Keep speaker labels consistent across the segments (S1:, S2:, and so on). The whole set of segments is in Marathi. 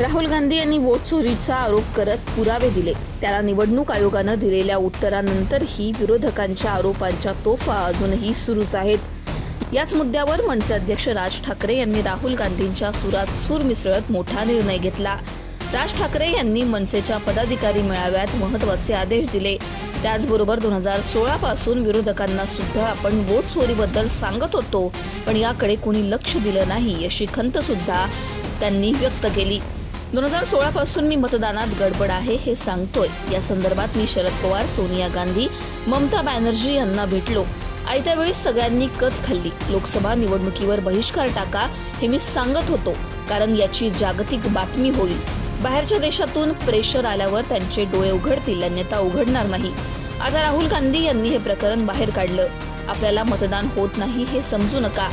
S1: राहुल गांधी यांनी वोट चोरीचा आरोप करत पुरावे दिले. त्याला निवडणूक आयोगानं दिलेल्या उत्तरानंतरही विरोधकांच्या आरोपांच्या तोफा अजूनही सुरूच आहेत. याच मुद्द्यावर मनसे अध्यक्ष राज ठाकरे यांनी राहुल गांधींच्या सुरात सूर मिसळत मोठा निर्णय घेतला. राज ठाकरे यांनी मनसेच्या पदाधिकारी मेळाव्यात महत्त्वाचे आदेश दिले. त्याचबरोबर दोन हजार सोळा पासून विरोधकांना सुद्धा आपण वोट चोरीबद्दल सांगत होतो पण याकडे कोणी लक्ष दिलं नाही अशी खंत सुद्धा त्यांनी व्यक्त केली. दोन हजार सोळा पासून मी मतदानात गडबड आहे हे सांगतोय. या संदर्भात मी शरद पवार सोनिया गांधी ममता बॅनर्जी यांना भेटलो. आयत्या वेळी सगळ्यांनी कच खाल्ली. लोकसभा निवडणुकीवर बहिष्कार टाका हे मी सांगत होतो कारण याची जागतिक बातमी होईल. बाहेरच्या देशातून प्रेशर आल्यावर त्यांचे डोळे उघडतील अन्यथा उघडणार नाही. आता राहुल गांधी यांनी हे प्रकरण बाहेर काढलं. आपल्याला मतदान होत नाही हे समजू नका.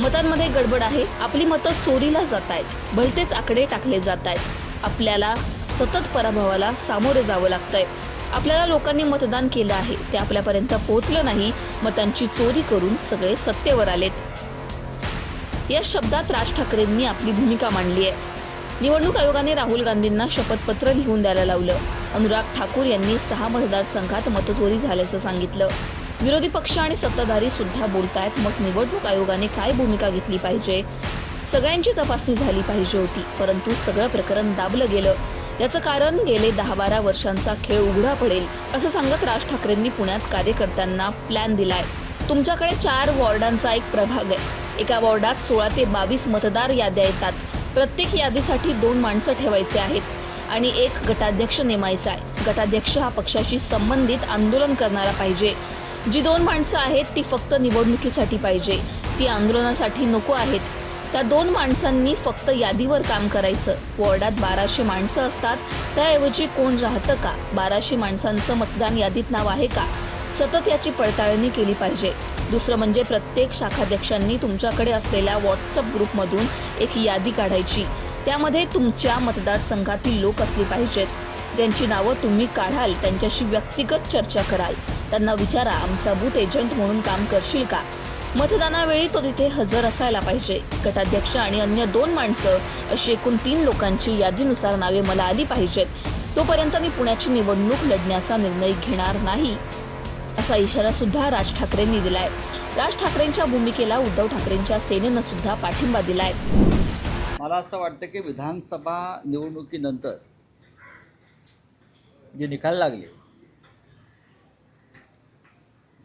S1: मतांमध्ये गडबड आहे. आपली मतं चोरीला जात आहेत भलतेच आकडे टाकले जात आहेत आपल्याला सतत पराभवाला सामोरे जावं लागतंय. आपल्याला लोकांनी मतदान केलं आहे. ते आपल्यापर्यंत पोहोचलं नाही. मतांची चोरी करून सगळे सत्तेवर आलेत. या शब्दात राज ठाकरेंनी आपली भूमिका मांडली आहे. निवडणूक आयोगाने राहुल गांधींना शपथपत्र लिहून द्यायला लावलं. अनुराग ठाकूर यांनी सहा मतदारसंघात मतचोरी झाल्याचं सांगितलं. विरोधी पक्ष आणि सत्ताधारी सुद्धा बोलतायत. मग निवडणूक आयोगाने काय भूमिका घेतली पाहिजे? सगळ्यांची तपासणी झाली पाहिजे होती परंतु सगळं प्रकरण दाबलं गेलं. याचं कारण गेले दहा बारा वर्षांचा खेळ उघडा पडेल असं सांगत राज ठाकरेंनी पुण्यात कार्यकर्त्यांना प्लॅन दिलाय. तुमच्याकडे चार वॉर्डांचा एक प्रभाग आहे. एका वॉर्डात सोळा ते बावीस मतदार याद्या येतात. प्रत्येक यादीसाठी दोन माणसं ठेवायचे आहेत आणि एक गटाध्यक्ष नेमायचा आहे. गटाध्यक्ष हा पक्षाशी संबंधित आंदोलन करणारा पाहिजे. जी दोन माणसं आहेत ती फक्त निवडणुकीसाठी पाहिजे. ती आंदोलनासाठी नको आहेत. त्या दोन माणसांनी फक्त यादीवर काम करायचं. वॉर्डात बाराशे माणसं असतात त्याऐवजी कोण राहतं का? बाराशे माणसांचं मतदान यादीत नाव आहे का? सतत याची पडताळणी केली पाहिजे. दुसरं म्हणजे प्रत्येक शाखाध्यक्षांनी तुमच्याकडे असलेल्या व्हॉट्सअप ग्रुपमधून एक यादी काढायची. त्यामध्ये तुमच्या मतदारसंघातील लोक असली पाहिजेत. ज्यांची नावं तुम्ही काढाल त्यांच्याशी व्यक्तिगत चर्चा कराल. त्यांना विचारा आमचा बूथ एजंट म्हणून काम करशील का? मतदानावेळी तो तिथे हजर असायला पाहिजे. गटाध्यक्ष आणि अन्य दोन माणसं अशी एकूण तीन लोकांची यादीनुसार नावे मला आली पाहिजेत. तोपर्यंत मी पुण्याची निवडणूक लढण्याचा निर्णय घेणार नाही. असा इशारा सुद्धा राज ठाकरेंनी दिलाय. राज ठाकरेंच्या भूमिकेला उद्धव ठाकरेंच्या सेनेनं सुद्धा पाठिंबा दिलाय.
S2: मला असं वाटतं की विधानसभा निवडणुकीनंतर जे निकाल लागले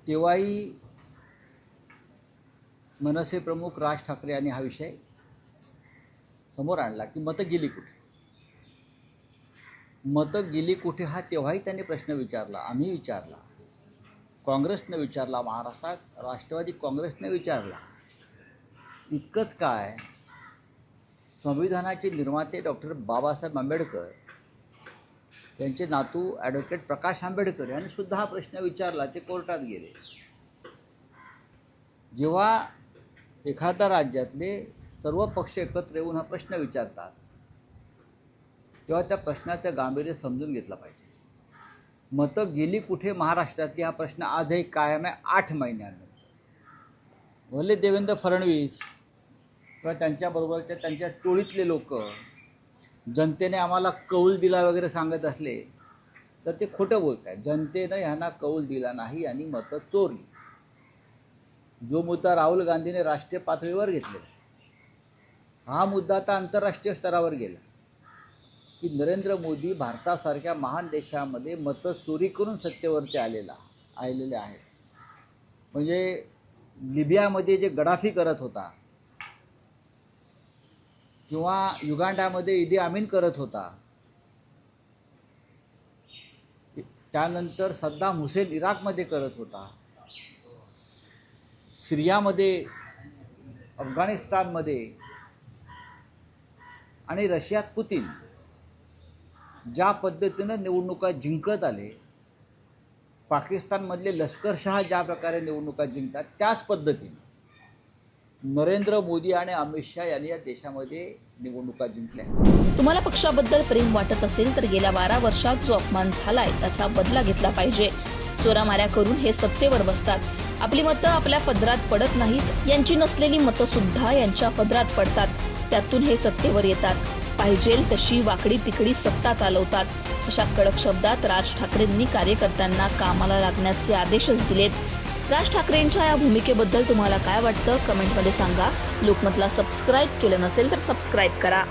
S2: तेव्हाही मनसे प्रमुख राज ठाकरे यांनी हा विषय समोर आणला की मतं गेली कुठे? मतं गेली कुठे हा तेव्हाही त्यांनी प्रश्न विचारला आम्ही विचारला. काँग्रेसनं विचारला महाराष्ट्रात राष्ट्रवादी काँग्रेसने विचारला. इतकंच काय? संविधानाचे निर्माते डॉक्टर बाबासाहेब आंबेडकर त्यांचे नातू ॲडव्होकेट प्रकाश आंबेडकर यांनी सुद्धा हा प्रश्न विचारला ते कोर्टात गेले. जेव्हा एखाद्या राज्यातले सर्व पक्ष एकत्र येऊन हा प्रश्न विचारतात तेव्हा त्या प्रश्नाचं गांभीर्य समजून घेतलं पाहिजे. मतं गेली कुठे महाराष्ट्रातली हा प्रश्न आजही कायम आहे आठ महिन्यानंतर. भले देवेंद्र फडणवीस किंवा त्यांच्याबरोबरच्या त्यांच्या टोळीतले लोक जनतेने आम्हाला कौल दिला वगैरे सांगत असले तर ते खोटं बोलत आहेत जनतेनं ह्यांना कौल दिला नाही आणि मतं चोरली. जो मुद्दा राहुल गांधीने राष्ट्रीय पातळीवर घेतलेला हा मुद्दा आता आंतरराष्ट्रीय स्तरावर गेला. की नरेंद्र मोदी भारतासारख्या महान देशामध्ये मतं चोरी करून सत्तेवरती आलेला आलेले आहेत. म्हणजे लिबियामध्ये जे गडाफी करत होता किंवा युगांडामध्ये इदी आमीन करत होता. त्यानंतर सद्दाम हुसेन इराकमध्ये करत होता. सिरियामध्ये अफगाणिस्तानमध्ये आणि रशियात पुतीन. ज्या पद्धतीनं निवडणुका जिंकत आले पाकिस्तानमधले लष्करशहा ज्या प्रकारे निवडणुका जिंकतात त्याच पद्धतीने. नरेंद्र मोदी आणि अमित शहा यांनी या देशामध्ये निवडणुका जिंकल्या.
S1: तुम्हाला पक्षाबद्दल प्रेम वाटत असेल तर गेल्या बारा वर्षात जो अपमान झालाय त्याचा बदला घेतला पाहिजे. चोरामाऱ्या करून हे सत्तेवर बसतात. आपली मतं आपल्या पदरात पडत नाहीत. यांची नसलेली मतं सुद्धा यांच्या पदरात पडतात. त्यातून हे सत्तेवर येतात. पाहिजे तशी वाकडी तिकडी सत्ता चालवतात. अशा कडक शब्दात राज ठाकरेंनी कार्यकर्त्यांना कामाला लागण्याचे आदेशच दिलेत. राज ठाकरेंच्या या भूमिकेबद्दल तुम्हाला काय वाटतं? कमेंटमध्ये सांगा. लोकमतला सबस्क्राईब केलं नसेल तर सबस्क्राईब करा.